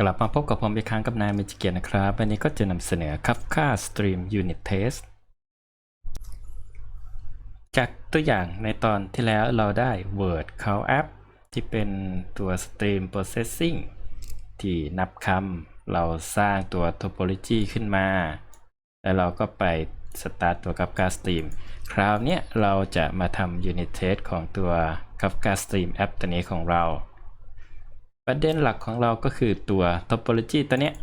กลับมาพบกับผมอีกครั้งกับนายเมจิเกียรตินะครับ วันนี้ก็จะนำเสนอ Kafka Stream Unit Test จากตัวอย่างในตอนที่แล้วเราได้ Word Count App ที่เป็นตัว Stream Processing ที่นับคำเราสร้างตัว Topology ขึ้นมา แล้วเราก็ไป Start ตัว Kafka Stream คราวนี้เราจะมาทำ Unit Test ของตัว Kafka Stream App ตัวนี้ของเรา ประเด็นหลักของเราก็คือตัว topology ตัวเนี้ย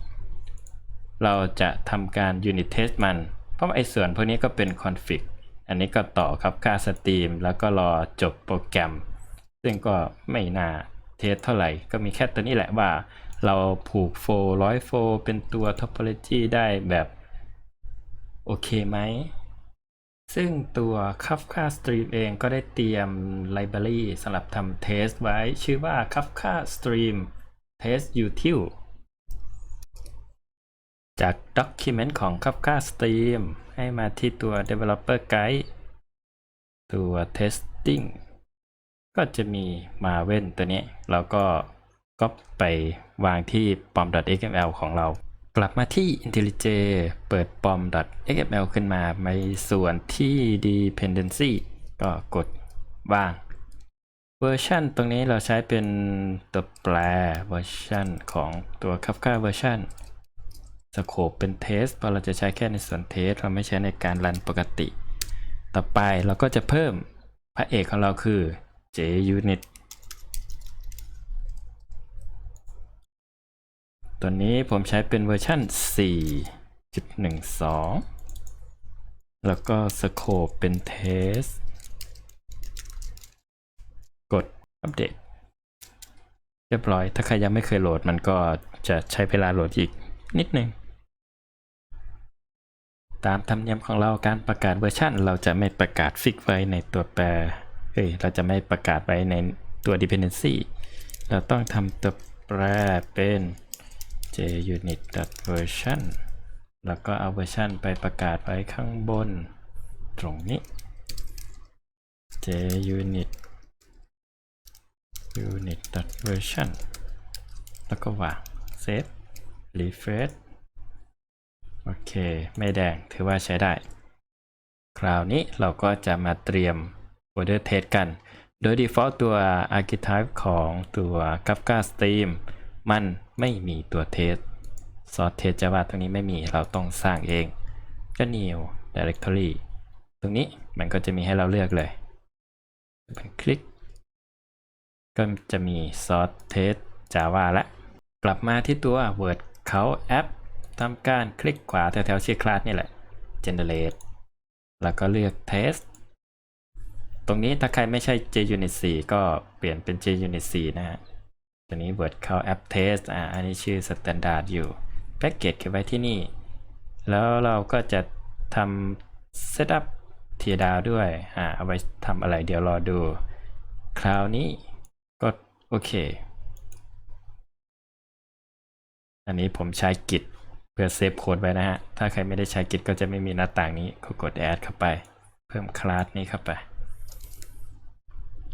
เราจะทำการ unit test มัน เพราะไอ้ส่วนพวกนี้ก็เป็น config อันนี้ก็ต่อครับค่า stream แล้วก็รอจบโปรแกรม ซึ่งก็ไม่น่าเทสเท่าไหร่ ก็มีแค่ตัวนี้แหละว่า เราผูกโฟร้อยโฟเป็นตัว topology ได้แบบ โอเคไหม ซึ่งตัว Kafka Stream เองก็ได้เตรียม library สำหรับทำเทสไว้ชื่อว่า Kafka Stream Test Util จาก document ของ Kafka Stream ให้มาที่ตัว developer guide ตัว testing ก็จะมีมาเว้นตัวนี้เราก็ก็ไปวางที่ pom.xml ของเรา กลับมาที่ IntelliJ เปิด pom.xml ขึ้นมาในส่วนที่ dependency ก็กดวาง เวอร์ชันตรงนี้เราใช้เป็นตัวแปรเวอร์ชันของตัว Kafka เวอร์ชันสโคปเป็นเทสเพราะเราจะใช้แค่ในส่วนเทสเราไม่ใช้ในการรันปกติ ต่อไปเราก็จะเพิ่มพระเอกของเราคือ JUnit ตัวนี้ผมใช้เป็นเวอร์ชัน4.12 แล้วก็สโคปเป็นเทส กดอัปเดต เรียบร้อย ถ้าใครยังไม่เคยโหลดมันก็จะใช้เวลาโหลดอีกนิดนึง ตามธรรมเนียมของเราการประกาศเวอร์ชันเราจะไม่ประกาศฟิกไว้ในตัวแปร เอ้ย เราจะไม่ประกาศไว้ในตัว dependency เราต้องทำตัวแปรเป็น junit.version แล้วก็เอาเวอร์ชันไปประกาศไว้ข้างบนตรงนี้ junit unit.version แล้วก็วาง save refresh โอเค ไม่แดง ถือว่าใช้ได้ คราวนี้เราก็จะมาเตรียม order test กัน โดย default ตัว archetype ของตัว Kafka Stream มัน ไม่มีตัว test source test java ตรงนี้ไม่มีเราต้องสร้างเองก็ new directory ตรงนี้มันก็จะมีให้เราเลือกเลยเป็นคลิก ก็จะมี source test java และ กลับมาที่ตัว word count app ทำการคลิกขวาแถวๆชื่อคลาสนี่แหละ generate แล้วก็เลือก test ตรงนี้ถ้าใครไม่ใช่ JUnit 4 ก็เปลี่ยนเป็น JUnit 4 นะฮะ ตัวนี้ word count app test อ่าอันนี้ชื่อ standard อยู่ package เก็บไว้ที่นี่ แล้วเราก็จะทำ setup เทียดาวด้วยอ่าเอาไว้ทำอะไรเดี๋ยวรอดู คราวนี้ก็โอเค อันนี้ผมใช้ Git เพื่อเซฟโค้ดไว้นะฮะ ถ้าใครไม่ได้ใช้ Git ก็จะไม่มีหน้าต่างนี้ก็กด add เข้าไป เพิ่มคลาสนี้เข้าไป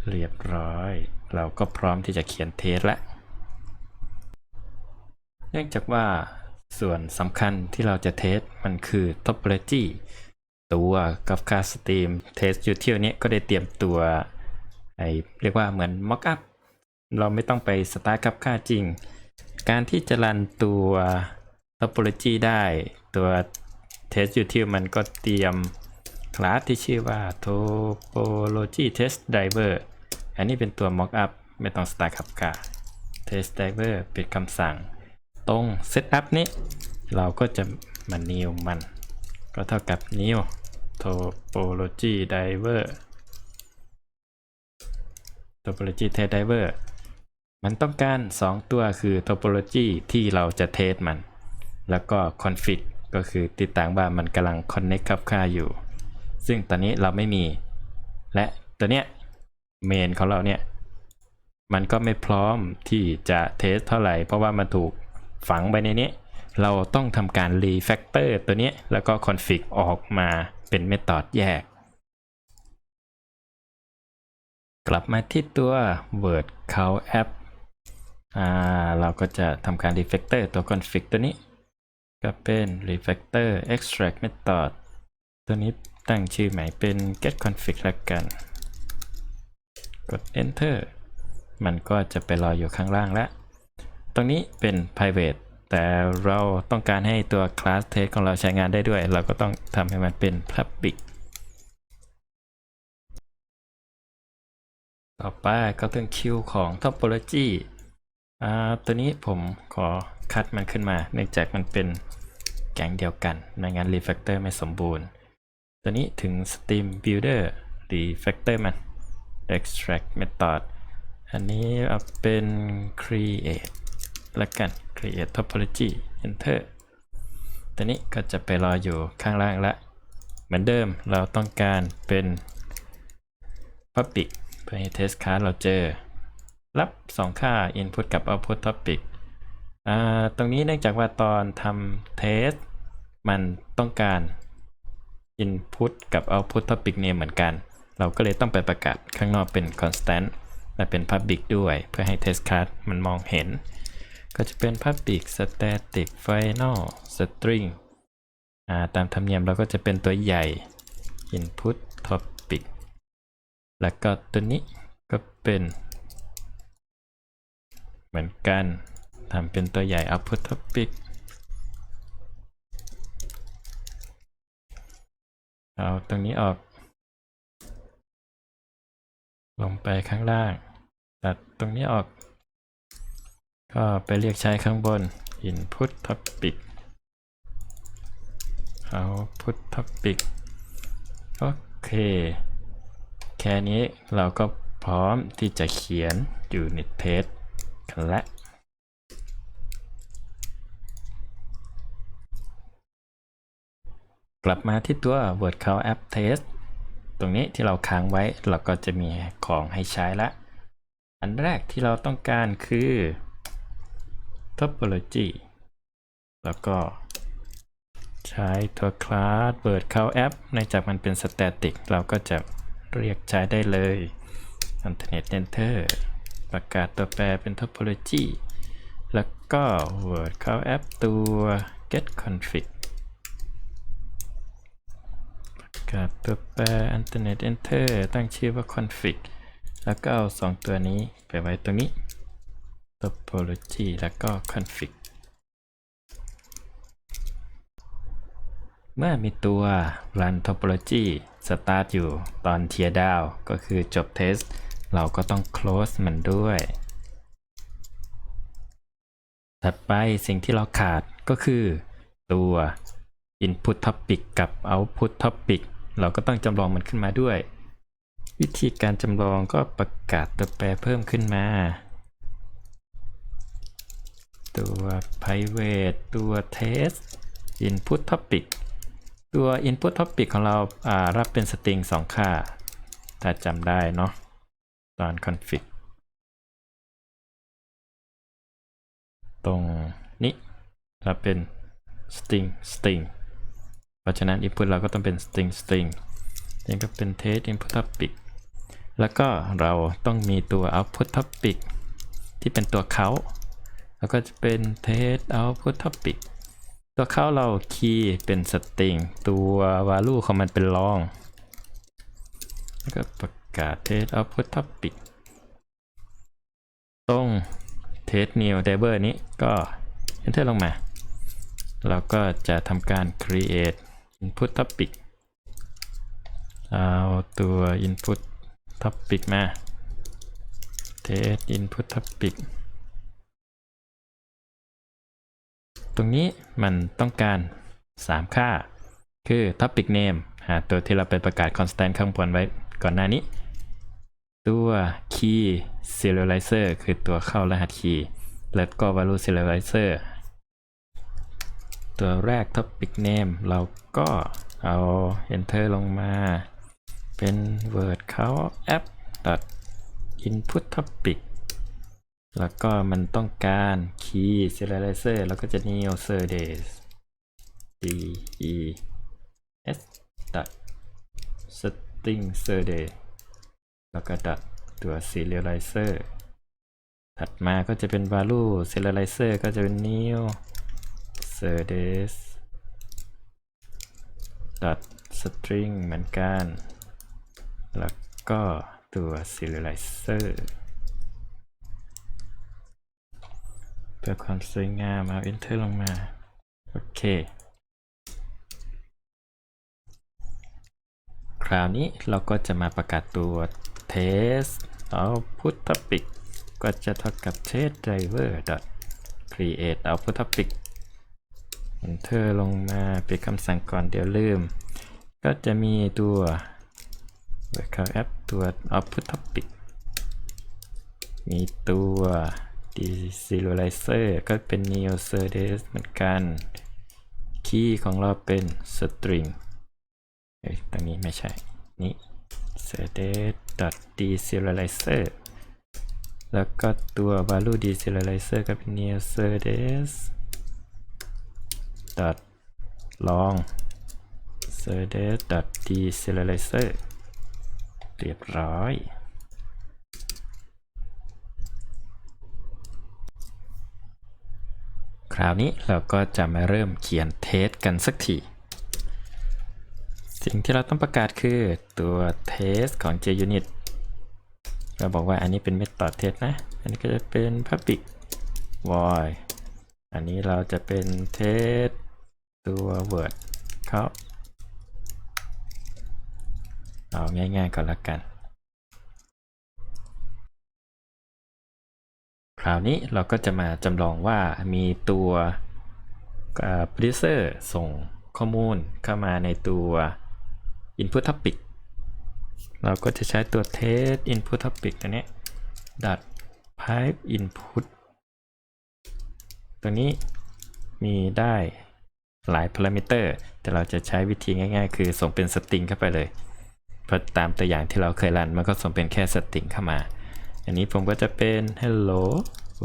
เรียบร้อย เราก็พร้อมที่จะเขียนเทสแล้วเนื่องจากว่าส่วนสำคัญที่เราจะเทสมันคือ topology ตัว Kafka Stream Test Util เนี้ยก็ได้เตรียมตัวไอเรียกว่าเหมือน mockup เราไม่ต้องไป start Kafka จริง การที่จะรันตัว topology ได้ตัว test util มันก็เตรียมคลาสที่ชื่อว่า topology test driver อันนี้เป็นตัว mockup ไม่ต้อง start Kafka test driver ป็นคำสั่ง ตรง setup นี้ เราก็จะมา new มัน ก็เท่ากับ new topology driver topology test driver มันต้องการ 2 ตัวคือ topology ที่เราจะเทสมัน แล้วก็ config ก็คือติดตั้งว่ามันกำลัง connect กับค่าอยู่ ซึ่งตอนนี้เราไม่มี และตัวเนี้ย main ของเราเนี่ย มันก็ไม่พร้อมที่จะเทสเท่าไหร่ เพราะว่ามันถูกฝังไปในนี้ เราต้องทำการ refactor ตัวนี้แล้วก็ config ออกมาเป็นเมธอดแยก กลับมาที่ตัว word count app อ่าเราก็จะทำการ refactor ตัว config ตัวนี้ ก็เป็น refactor extract method ตัวนี้ตั้งชื่อใหม่เป็น get config แล้วกัน กด enter มันก็จะไปรออยู่ข้างล่างแล้ว ตรงนี้เป็น private แต่เราต้องการให้ตัว class test ของเราใช้งานได้ด้วย เราก็ต้องทำให้มันเป็น public ต่อไปก็เป็นคิวของ topology อ่าตัวนี้ผมขอคัดมันขึ้นมา เนื่องจากมันเป็นแก๊งเดียวกัน ไม่งั้น refactor ไม่สมบูรณ์ ตัวนี้ถึง steam builder refactor มัน extract method อันนี้เอาเป็น create ละกัน create topology enter ตัวนี้ก็จะไปรออยู่ข้างล่างละเหมือนเดิมเราต้องการเป็น public เพื่อให้ test card เราเจอ รับ 2 ค่า input กับ output topic อ่าตรงนี้เนื่องจากว่าตอนทำ test มันต้องการ input กับ output topic name เหมือนกัน เราก็เลยต้องไปประกาศข้างนอกเป็น constant และเป็น public ด้วยเพื่อให้ test card มันมองเห็น ก็จะเป็น public static final string อ่าตามธรรมเนียมเราก็จะเป็นตัวใหญ่ input topic แล้วก็ตัวนี้ก็เป็น เหมือนกันทำเป็นตัวใหญ่ output topic เอาตรงนี้ออก ลงไปข้างล่าง ตัดตรงนี้ออก ก็ไปเรียกใช้ข้างบน input topic output topic โอเค แค่นี้เราก็พร้อมที่จะเขียน unit test กันแล้วกลับมาที่ตัว word count app test ตรงนี้ที่เราค้างไว้เราก็จะมีของให้ใช้ละ อันแรกที่เราต้องการคือ topology แล้วก็ใช้ตัว class word count app ในจากมันเป็น static เราก็จะเรียกใช้ได้เลย alternate enter ประกาศตัวแปรเป็น topology แล้วก็ word count app ตัว get config ประ กาศตัวแปร alternate enter ตั้งชื่อว่า config แล้วก็เอาสองตัวนี้ไปไว้ตรงนี้ topology แล้วก็ config เมื่อมีตัว run topology start อยู่ตอน tear down ก็คือจบ test เราก็ต้อง close มันด้วย ถัดไปสิ่งที่เราขาดก็คือตัว input topic กับ output topic เราก็ต้องจำลองมันขึ้นมาด้วย วิธีการจำลองก็ประกาศตัวแปรเพิ่มขึ้นมา ตัว private ตัว test input topic ตัว input topic ของเราารับเป็น string 2 ค่า ถ้าจำได้เนาะตอน config ตรงนี้รับเป็น string string เพราะฉะนั้น input เราก็ต้องเป็น string string นี่ก็เป็น test input topic แล้วก็เราต้องมีตัว output topic ที่เป็นตัวเขาแล้วก็จะเป็น test output topic ตัวเขาเราคีย์เป็น string ตัว value ของมันเป็น long แล้วก็ประกาศ test output topic ตรง test new table นี้ก็ enter ลงมา เราก็จะทำการ create input topic เอาตัว input topic มา test input topic ตรงนี้มันต้องการ 3 ค่า คือ topic name หาตัวที่เราไปประกาศ constant ข้างบนไว้ก่อนหน้านี้ ตัว key serializer คือตัวเข้ารหัส key แล้วก็ value serializer ตัวแรก topic name เราก็เอา enter ลงมาเป็น word count app input topic แล้วก็มันต้องการ key serializer แล้วก็จะ neo serdes d e s string serdes แล้วก็ dot ตัว serializer ถัดมาก็จะเป็น value serializer ก็จะเป็น new service dot string เหมือนกัน แล้วก็ตัว serializer เพื่อความสวยงามเอา enter ลงมา โอเค คราวนี้เราก็จะมาประกาศตัว test output topic ก็จะเท่ากับ test driver dot create output topic enter ลงมาเป็นคำสั่งก่อนเดี๋ยวลืม ก็จะมีตัว workout app ตัว output topic มีตัว deserializer ก็เป็น neo service เหมือนกัน คีย์ของเราเป็น string เอ้ยตรงนี้ไม่ใช่ นี่ s e r d e s deserializer แล้วก็ตัว value deserializer ก็เป็น neo s e r d e s dot long sedes dot deserializer เรียบร้อย คราวนี้เราก็จะมาเริ่มเขียนเทสกันสักที สิ่งที่เราต้องประกาศคือตัวเทสของ JUnit เราบอกว่าอันนี้เป็น method test นะ อันนี้ก็จะเป็น public void อันนี้เราจะเป็นเทสตัว word เขาเอาง่ายๆก่อนละกัน คราวนี้เราก็จะมาจำลองว่ามีตัว producer ส่งข้อมูลเข้ามาในตัว input topic เราก็จะใช้ตัว test input topic ตัวนี้ dot pipe input ตัวนี้มีได้หลายพารามิเตอร์ แต่เราจะใช้วิธีง่าย ๆ คือส่งเป็นสตริงเข้าไปเลยเพราะตามตัวอย่างที่เราเคยรันมันก็ส่งเป็นแค่สตริงเข้ามา อันนี้ผมก็จะเป็น hello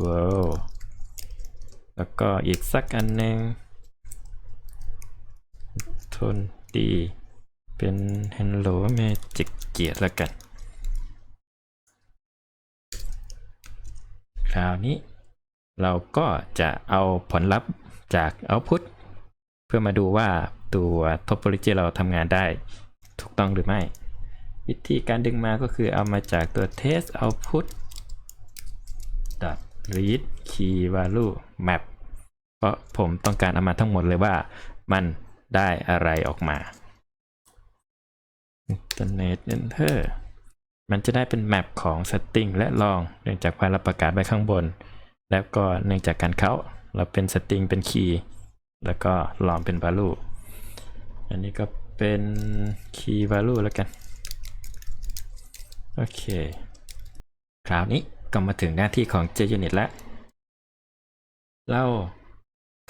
world แล้วก็อีกสักอันหนึ่งทนดีเป็น hello magic เกียรแล้วกัน คราวนี้ เราก็จะเอาผลลัพธ์จาก output เพื่อมาดูว่าตัว topology เราทำงานได้ถูกต้องหรือไม่ วิธีการดึงมาก็คือเอามาจากตัว test output read key value map เพราะผมต้องการเอามาทั้งหมดเลยว่ามันได้อะไรออกมา internet enter มันจะได้เป็นแมปของ setting และลองเนื่องจากไฟล์เราประกาศไว้ข้างบน แล้วก็เนื่องจากการเขาเราเป็น setting เป็น key แล้วก็ลองเป็น value อันนี้ก็เป็น key value แล้วกัน โอเค คราวนี้ก็มาถึงหน้าที่ของ JUnit แล้ว เรา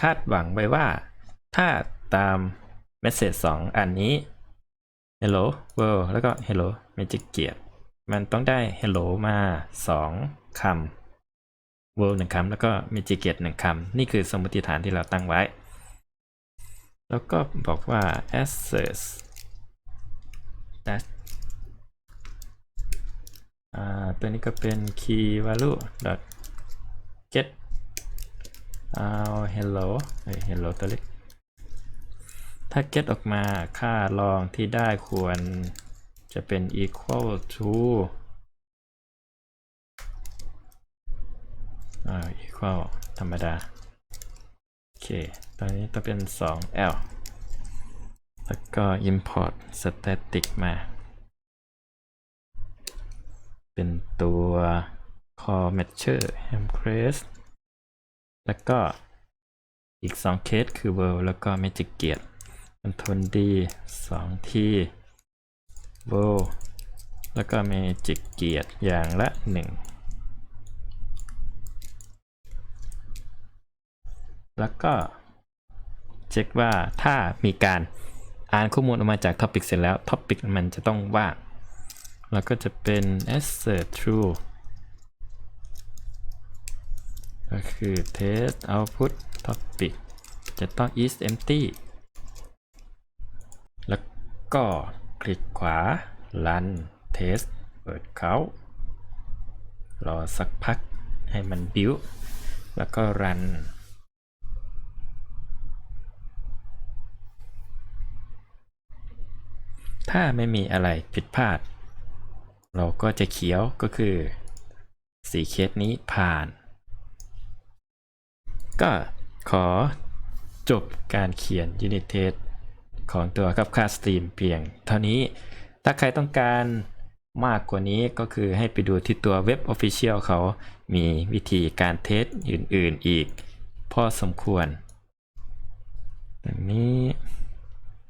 คาดหวังไว้ว่า ถ้าตาม message 2 อันนี้ hello world แล้วก็ hello magic gear มันต้องได้ hello มา 2คำ world 1คำแล้วก็ magic gear 1คำนี่คือสมมติฐานที่เราตั้งไว้ แล้วก็บอกว่า access that อ่าตัวนี้ก็เป็น key value dot get เอา hello เฮ้ย hello ตัวเล็ก ถ้า get ออกมาค่าลองที่ได้ควรจะเป็น equal to อ่า equal ธรรมดา โอเค ตอนนี้ต้องเป็น 2l แล้วก็ import static มา เป็นตัว core measure ham crest แล้วก็อีก 2 เคสคือ world แล้วก็ magic gear มันทนดี2ที่ world แล้วก็ magic gear อย่างละ 1 แล้วก็เช็คว่าถ้ามีการอ่านข้อมูลออกมาจาก topic เสร็จแล้ว topic มันจะต้องว่างแล้วก็จะเป็น assert true ก็คือ test output topic จะต้อง is empty แล้วก็คลิกขวา run test เปิดเขารอสักพักให้มันบิวแล้วก็รั ถ้าไม่มีอะไรผิดพลาด เราก็จะเขียวก็คือสีเคสนี้ผ่าน ก็ขอจบการเขียน Unit Test ของตัวกับค่าสตรีมเพียงเท่านี้ ถ้าใครต้องการมากกว่านี้ก็คือให้ไปดูที่ตัวเว็บ Official เขามีวิธีการเทสอื่นๆอีก พอสมควรอันนี้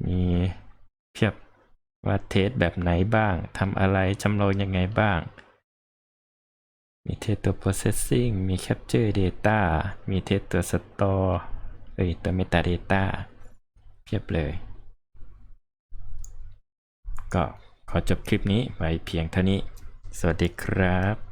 มีเพียบ ว่าเทสแบบไหนบ้างทำอะไรจำลองยังไงบ้าง มีเทสตัว processing มี capture data มีเทสตัว store เอ้ยตัว metadata เพียบเลย ก็ขอจบคลิปนี้ไว้เพียงเท่านี้ สวัสดีครับ